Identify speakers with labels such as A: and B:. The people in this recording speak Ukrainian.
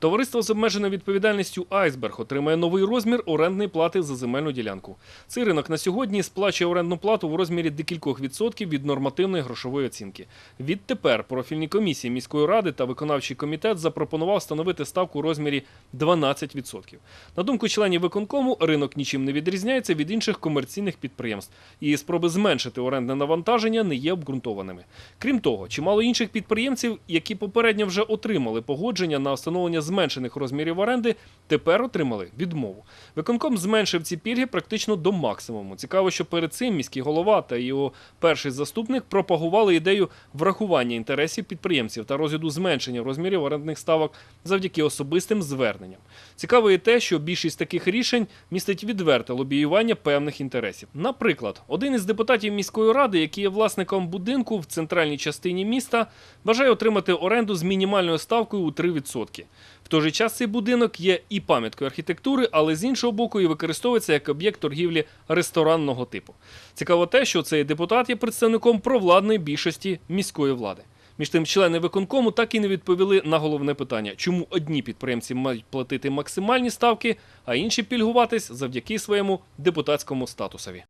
A: Товариство з обмеженою відповідальністю Айсберг отримає новий розмір орендної плати за земельну ділянку. Цей ринок на сьогодні сплачує орендну плату в розмірі декількох відсотків від нормативної грошової оцінки. Відтепер профільні комісії міської ради та виконавчий комітет запропонував встановити ставку у розмірі 12%. На думку членів виконкому, ринок нічим не відрізняється від інших комерційних підприємств, і спроби зменшити орендне навантаження не є обґрунтованими. Крім того, чимало інших підприємців, які попередньо вже отримали погодження на встановлення зменшених розмірів оренди, тепер отримали відмову. Виконком зменшив ці пільги практично до максимуму. Цікаво, що перед цим міський голова та його перший заступник пропагували ідею врахування інтересів підприємців та розгляду зменшення розмірів орендних ставок завдяки особистим зверненням. Цікаво і те, що більшість таких рішень містить відверте лобіювання певних інтересів. Наприклад, один із депутатів міської ради, який є власником будинку в центральній частині міста, бажає отримати оренду з мінімальною ставкою у 3%. В той же час цей будинок є і пам'яткою архітектури, але з іншого боку і використовується як об'єкт торгівлі ресторанного типу. Цікаво те, що цей депутат є представником провладної більшості міської влади. Між тим, члени виконкому так і не відповіли на головне питання, чому одні підприємці мають платити максимальні ставки, а інші пільгуватись завдяки своєму депутатському статусові.